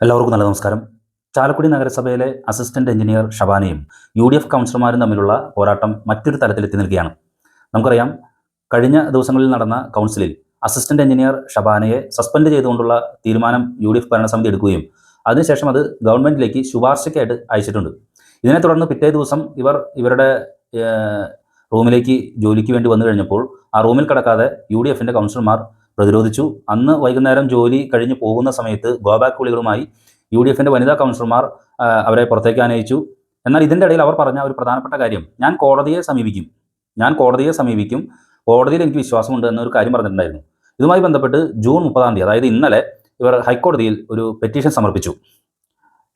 എല്ലാവർക്കും നല്ല നമസ്കാരം. ചാലക്കുടി നഗരസഭയിലെ അസിസ്റ്റന്റ് എഞ്ചിനീയർ ഷബാനയും യു ഡി എഫ് കൗൺസിലർമാരും തമ്മിലുള്ള പോരാട്ടം മറ്റൊരു തലത്തിലെത്തി നിൽക്കുകയാണ്. നമുക്കറിയാം കഴിഞ്ഞ ദിവസങ്ങളിൽ നടന്ന കൗൺസിലിൽ അസിസ്റ്റന്റ് എഞ്ചിനീയർ ഷബാനയെ സസ്പെൻഡ് ചെയ്തുകൊണ്ടുള്ള തീരുമാനം യു ഡി എഫ് ഭരണസമിതി എടുക്കുകയും അതിനുശേഷം അത് ഗവൺമെന്റിലേക്ക് ശുപാർശയ്ക്കായിട്ട് അയച്ചിട്ടുണ്ട്. ഇതിനെ തുടർന്ന് പിറ്റേ ദിവസം ഇവർ ഇവരുടെ റൂമിലേക്ക് ജോലിക്ക് വേണ്ടി വന്നു കഴിഞ്ഞപ്പോൾ ആ റൂമിൽ കിടക്കാതെ യു ഡി എഫിന്റെ കൗൺസിലർമാർ പ്രതിരോധിച്ചു. അന്ന് വൈകുന്നേരം ജോലി കഴിഞ്ഞ് പോകുന്ന സമയത്ത് ഗോബാക്ക് വിളികളുമായി യു ഡി എഫിന്റെ വനിതാ കൗൺസിലർമാർ അവരെ പുറത്തേക്ക് ആനയിച്ചു. എന്നാൽ ഇതിന്റെ ഇടയിൽ അവർ പറഞ്ഞ ഒരു പ്രധാനപ്പെട്ട കാര്യം ഞാൻ കോടതിയെ സമീപിക്കും. ഞാൻ കോടതിയെ സമീപിക്കും. കോടതിയിൽ എനിക്ക് വിശ്വാസമുണ്ട് എന്നൊരു കാര്യം പറഞ്ഞിട്ടുണ്ടായിരുന്നു. ഇതുമായി ബന്ധപ്പെട്ട് ജൂൺ മുപ്പതാം തീയതി അതായത് ഇന്നലെ ഇവർ ഹൈക്കോടതിയിൽ ഒരു പെറ്റീഷൻ സമർപ്പിച്ചു.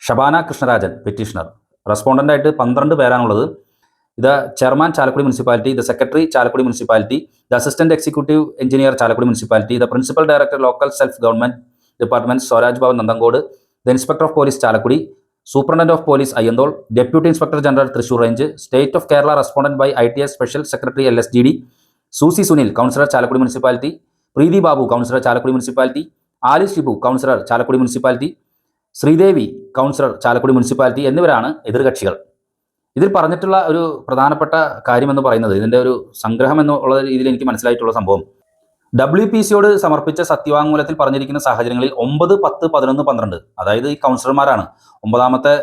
ഷബാന കൃഷ്ണരാജൻ പെറ്റീഷണർ. റെസ്പോണ്ടന്റായിട്ട് പന്ത്രണ്ട് പേരാണുള്ളത്. ഇത് chairman Chalakudy municipality the secretary Chalakudy municipality the assistant executive engineer Chalakudy municipality the principal director local self government department Swaraj Bhavan Nanthancode the inspector of police Chalakudy superintendent of police Ayyanthole deputy inspector general Thrissur range state of Kerala respondent by I T S special secretary L S G D Susy Sunil councillor Chalakudy municipality Preethi Babu councillor Chalakudy municipality Ali Shibu councillor Chalakudy municipality Sreedevi councillor Chalakudy municipality എന്നിവരാണ് എതിർകക്ഷികൾ ഇതിൽ പറഞ്ഞിട്ടുള്ള ഒരു പ്രധാനപ്പെട്ട കാര്യമെന്ന് പറയുന്നത് ഇതിന്റെ ഒരു സംഗ്രഹം എന്നുള്ള രീതിയിൽ എനിക്ക് മനസ്സിലായിട്ടുള്ള സംഭവം. ഡബ്ല്യു പി സിയോട് സമർപ്പിച്ച സത്യവാങ്മൂലത്തിൽ പറഞ്ഞിരിക്കുന്ന സാഹചര്യങ്ങളിൽ ഒമ്പത് പത്ത് പതിനൊന്ന് പന്ത്രണ്ട് അതായത് ഈ കൗൺസിലർമാരാണ്. ഒമ്പതാമത്തെ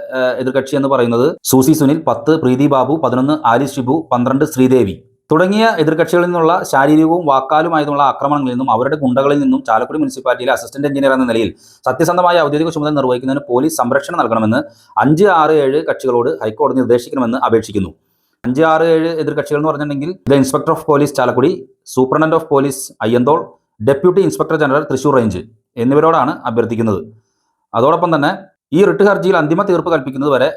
എതിർകക്ഷി എന്ന് പറയുന്നത് സൂസി സുനിൽ പത്ത് പ്രീതി ബാബു പതിനൊന്ന് ആലി ഷിബു പന്ത്രണ്ട് ശ്രീദേവി. തുടങ്ങിയ എതിർകക്ഷികളിൽ നിന്നുള്ള ശാരീരികവും വാക്കാലുമായതുമുള്ള ആക്രമണങ്ങളിൽ നിന്നും അവരുടെ ഗുണ്ടകളിൽ നിന്നും ചാലക്കുടി മുനിസിപ്പാലിറ്റിയിലെ അസിസ്റ്റന്റ് എഞ്ചിനീയർ എന്ന നിലയിൽ സത്യസന്ധമായ ഔദ്യോഗിക ചുമതല നിർവഹിക്കുന്നതിന് പോലീസ് സംരക്ഷണം നൽകണമെന്ന് അഞ്ച് ആറ് ഏഴ് കക്ഷികളോട് ഹൈക്കോടതി നിർദ്ദേശിക്കണമെന്ന് അപേക്ഷിക്കുന്നു. അഞ്ച് ആറ് ഏഴ് എതിർകക്ഷികൾ എന്ന് പറഞ്ഞിട്ടുണ്ടെങ്കിൽ the inspector of police Chalakudy superintendent of police Ayyanthole deputy inspector general Thrissur range എന്നിവരോടാണ് അഭ്യർത്ഥിക്കുന്നത്. അതോടൊപ്പം തന്നെ ഈ റിട്ട് ഹർജിയിൽ അന്തിമ തീർപ്പ് കൽപ്പിക്കുന്നത് വരെ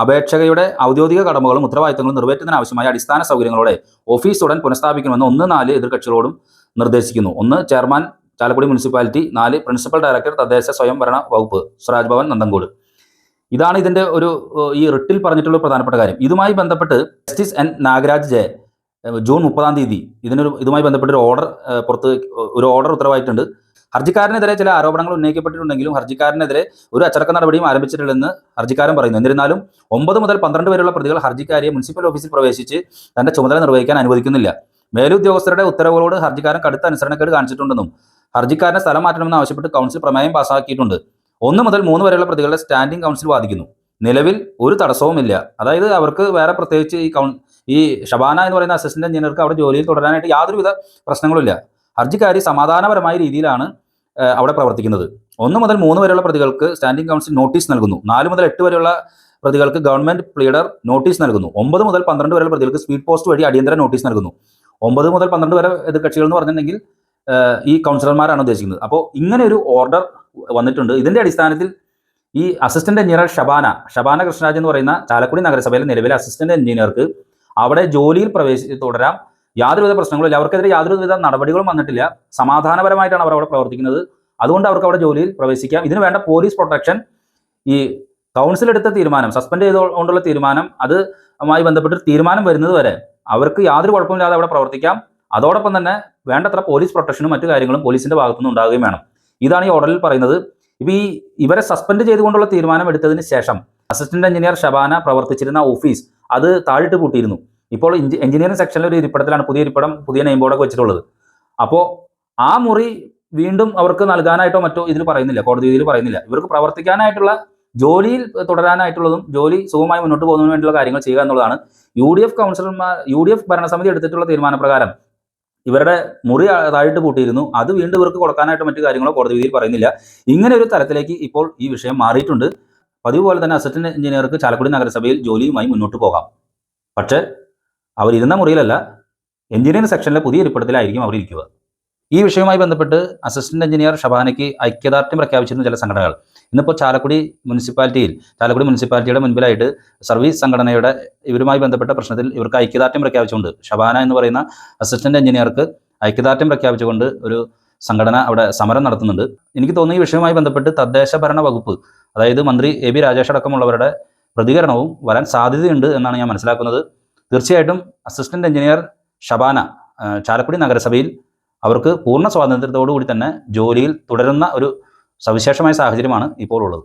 അപേക്ഷകയുടെ ഔദ്യോഗിക കടമകളും ഉത്തരവാദിത്തങ്ങളും നിറവേറ്റുന്നതിന് ആവശ്യമായ അടിസ്ഥാന സൗകര്യങ്ങളോടെ ഓഫീസ് ഉടൻ പുനഃസ്ഥാപിക്കണമെന്ന് ഒന്ന് നാല് എതിർകക്ഷികളോടും നിർദ്ദേശിക്കുന്നു. ഒന്ന് ചെയർമാൻ ചാലക്കുടി മുനിസിപ്പാലിറ്റി. നാല് പ്രിൻസിപ്പൽ ഡയറക്ടർ തദ്ദേശ സ്വയംഭരണ വകുപ്പ്. സ്വരാജ് ഭവൻ നന്ദങ്കോട് ഇതാണ് ഇതിന്റെ ഒരു ഈ റിട്ടിൽ പറഞ്ഞിട്ടുള്ള പ്രധാനപ്പെട്ട കാര്യം. ഇതുമായി ബന്ധപ്പെട്ട് justice N. Nagaraj J. June മുപ്പതാം തീയതി ഇതിനൊരു ഇതുമായി ബന്ധപ്പെട്ട ഒരു ഓർഡർ പുറത്ത് ഒരു ഓർഡർ ഉത്തരവായിട്ടുണ്ട്. ഹർജിക്കാരനെതിരെ ചില ആരോപണങ്ങൾ ഉന്നയിക്കപ്പെട്ടിട്ടുണ്ടെങ്കിലും ഹർജിക്കാരനെതിരെ ഒരു അച്ചടക്ക നടപടിയും ആരംഭിച്ചിട്ടില്ലെന്ന് ഹർജിക്കാരൻ പറയുന്നു. എന്നിരുന്നാലും ഒമ്പത് മുതൽ പന്ത്രണ്ട് വരെയുള്ള പ്രതികൾ ഹർജിക്കാരിയെ മുനിസിപ്പൽ ഓഫീസിൽ പ്രവേശിച്ച് തന്റെ ചുമതല നിർവഹിക്കാൻ അനുവദിക്കുന്നില്ല. മേലുദ്യോഗസ്ഥരുടെ ഉത്തരവുകളോട് ഹർജിക്കാരൻ കടുത്ത അനുസരണക്കേട് കാണിച്ചിട്ടുണ്ടെന്നും ഹർജിക്കാരനെ സ്ഥലം മാറ്റണമെന്ന് ആവശ്യപ്പെട്ട് കൗൺസിൽ പ്രമേയം പാസാക്കിയിട്ടുണ്ട്. ഒന്ന് മുതൽ മൂന്ന് വരെയുള്ള പ്രതികളുടെ സ്റ്റാൻഡിംഗ് കൗൺസിൽ വാദിക്കുന്നു. നിലവിൽ ഒരു തടസ്സവുമില്ല. അതായത് അവർക്ക് വേറെ പ്രത്യേകിച്ച് ഈ കൗൺ ഈ ഷബാന എന്ന് പറയുന്ന അസിസ്റ്റന്റ് എഞ്ചിനീയർക്ക് അവിടെ ജോലിയിൽ തുടരാനായിട്ട് യാതൊരുവിധ പ്രശ്നങ്ങളുമില്ല. ഹർജിക്കാരി സമാധാനപരമായ രീതിയിലാണ് അവിടെ പ്രവർത്തിക്കുന്നത്. ഒന്ന് മുതൽ മൂന്ന് വരെയുള്ള പ്രതികൾക്ക് സ്റ്റാൻഡിംഗ് കൗൺസിൽ നോട്ടീസ് നൽകുന്നു. നാല് മുതൽ എട്ട് വരെയുള്ള പ്രതികൾക്ക് ഗവൺമെന്റ് പ്ലീഡർ നോട്ടീസ് നൽകുന്നു. ഒമ്പത് മുതൽ പന്ത്രണ്ട് വരെയുള്ള പ്രതികൾക്ക് സ്പീഡ് പോസ്റ്റ് വഴി അടിയന്തര നോട്ടീസ് നൽകുന്നു. ഒമ്പത് മുതൽ പന്ത്രണ്ട് വരെ എതിർകക്ഷികൾ എന്ന് പറഞ്ഞിട്ടുണ്ടെങ്കിൽ ഈ കൗൺസിലർമാരാണ് ഉദ്ദേശിക്കുന്നത്. അപ്പോൾ ഇങ്ങനെ ഒരു ഓർഡർ വന്നിട്ടുണ്ട്. ഇതിന്റെ അടിസ്ഥാനത്തിൽ ഈ അസിസ്റ്റന്റ് എഞ്ചിനീയർ ഷബാന ഷബാന കൃഷ്ണരാജ് എന്ന് പറയുന്ന ചാലക്കുടി നഗരസഭയിലെ നിലവിലെ അസിസ്റ്റന്റ് എഞ്ചിനീയർക്ക് അവിടെ ജോലിയിൽ പ്രവേശി തുടരാം. യാതൊരുവിധ പ്രശ്നങ്ങളും ഇല്ല. അവർക്കെതിരെ യാതൊരുവിധ നടപടികളും വന്നിട്ടില്ല. സമാധാനപരമായിട്ടാണ് അവർ അവിടെ പ്രവർത്തിക്കുന്നത്. അതുകൊണ്ട് അവർക്ക് അവിടെ ജോലിയിൽ പ്രവേശിക്കാം. ഇതിന് വേണ്ട പോലീസ് പ്രൊട്ടക്ഷൻ ഈ കൗൺസിൽ എടുത്ത തീരുമാനം സസ്പെൻഡ് ചെയ്തുകൊണ്ടുള്ള തീരുമാനം അതുമായി ബന്ധപ്പെട്ട് തീരുമാനം വരുന്നത് വരെ അവർക്ക് യാതൊരു കുഴപ്പമില്ലാതെ അവിടെ പ്രവർത്തിക്കാം. അതോടൊപ്പം തന്നെ വേണ്ടത്ര പോലീസ് പ്രൊട്ടക്ഷനും മറ്റു കാര്യങ്ങളും പോലീസിന്റെ ഭാഗത്തുനിന്ന് ഉണ്ടാകുകയും വേണം. ഇതാണ് ഈ ഓർഡറിൽ പറയുന്നത്. ഇപ്പൊ ഈ ഇവരെ സസ്പെൻഡ് ചെയ്തുകൊണ്ടുള്ള തീരുമാനം എടുത്തതിന് ശേഷം അസിസ്റ്റന്റ് എഞ്ചിനീയർ ഷബാന പ്രവർത്തിച്ചിരുന്ന ഓഫീസ് അത് താഴിട്ട് പൂട്ടിയിരുന്നു. ഇപ്പോൾ എഞ്ചിനീയറിംഗ് സെക്ഷനിൽ ഒരു ഇരിപ്പിടത്തിലാണ് പുതിയ ഇരിപ്പിടം പുതിയ നെയിം ബോർഡൊക്കെ വെച്ചിട്ടുള്ളത്. അപ്പോൾ ആ മുറി വീണ്ടും അവർക്ക് നൽകാനായിട്ടോ മറ്റോ ഇതിൽ പറയുന്നില്ല കോടതി വിധിയിൽ പറയുന്നില്ല. ഇവർക്ക് പ്രവർത്തിക്കാനായിട്ടുള്ള ജോലിയിൽ തുടരാനായിട്ടുള്ളതും ജോലി സുഖമായി മുന്നോട്ട് പോകുന്നതിന് വേണ്ടിയുള്ള കാര്യങ്ങൾ ചെയ്യുക എന്നുള്ളതാണ് യു ഡി എഫ് കൗൺസിലർമാർ യു ഡി എഫ് ഭരണസമിതി എടുത്തിട്ടുള്ള തീരുമാനപ്രകാരം ഇവരുടെ മുറി താഴിട്ട് പൂട്ടിയിരുന്നു. അത് വീണ്ടും ഇവർക്ക് കൊടുക്കാനായിട്ട് മറ്റു കാര്യങ്ങളോ കോടതി വിധിയിൽ പറയുന്നില്ല. ഇങ്ങനെ ഒരു തലത്തിലേക്ക് ഇപ്പോൾ ഈ വിഷയം മാറിയിട്ടുണ്ട്. പതിവ് പോലെ തന്നെ അസിസ്റ്റന്റ് എഞ്ചിനീയർക്ക് ചാലക്കുടി നഗരസഭയിൽ ജോലിയുമായി മുന്നോട്ട് പോകാം. പക്ഷേ അവർ ഇരുന്ന മുറിയിലല്ല എഞ്ചിനീയറിംഗ് സെക്ഷനിലെ പുതിയ ഇരിപ്പിടത്തിലായിരിക്കും അവർ ഇരിക്കുക. ഈ വിഷയവുമായി ബന്ധപ്പെട്ട് അസിസ്റ്റന്റ് എഞ്ചിനീയർ ഷബാനയ്ക്ക് ഐക്യദാർഢ്യം പ്രഖ്യാപിച്ചിരുന്ന ചില സംഘടനകൾ. ഇന്നിപ്പോൾ ചാലക്കുടി മുനിസിപ്പാലിറ്റിയിൽ ചാലക്കുടി മുനിസിപ്പാലിറ്റിയുടെ മുൻപിലായിട്ട് സർവീസ് സംഘടനയുടെ ഇവരുമായി ബന്ധപ്പെട്ട പ്രശ്നത്തിൽ ഇവർക്ക് ഐക്യദാർഢ്യം പ്രഖ്യാപിച്ചുകൊണ്ട് ഷബാന എന്ന് പറയുന്ന അസിസ്റ്റന്റ് എഞ്ചിനീയർക്ക് ഐക്യദാർഢ്യം പ്രഖ്യാപിച്ചുകൊണ്ട് ഒരു സംഘടന അവിടെ സമരം നടത്തുന്നുണ്ട്. എനിക്ക് തോന്നുന്നു ഈ വിഷയവുമായി ബന്ധപ്പെട്ട് തദ്ദേശ ഭരണ വകുപ്പ് അതായത് മന്ത്രി എ ബി രാജേഷ് അടക്കമുള്ളവരുടെ പ്രതികരണവും വരാൻ സാധ്യതയുണ്ട് എന്നാണ് ഞാൻ മനസ്സിലാക്കുന്നത്. തീർച്ചയായിട്ടും അസിസ്റ്റന്റ് എഞ്ചിനീയർ ഷബാന ചാലക്കുടി നഗരസഭയിൽ അവർക്ക് പൂർണ സ്വാതന്ത്ര്യത്തോടു കൂടി തന്നെ ജോലിയിൽ തുടരുന്ന ഒരു സവിശേഷമായ സാഹചര്യമാണ് ഇപ്പോൾ ഉള്ളത്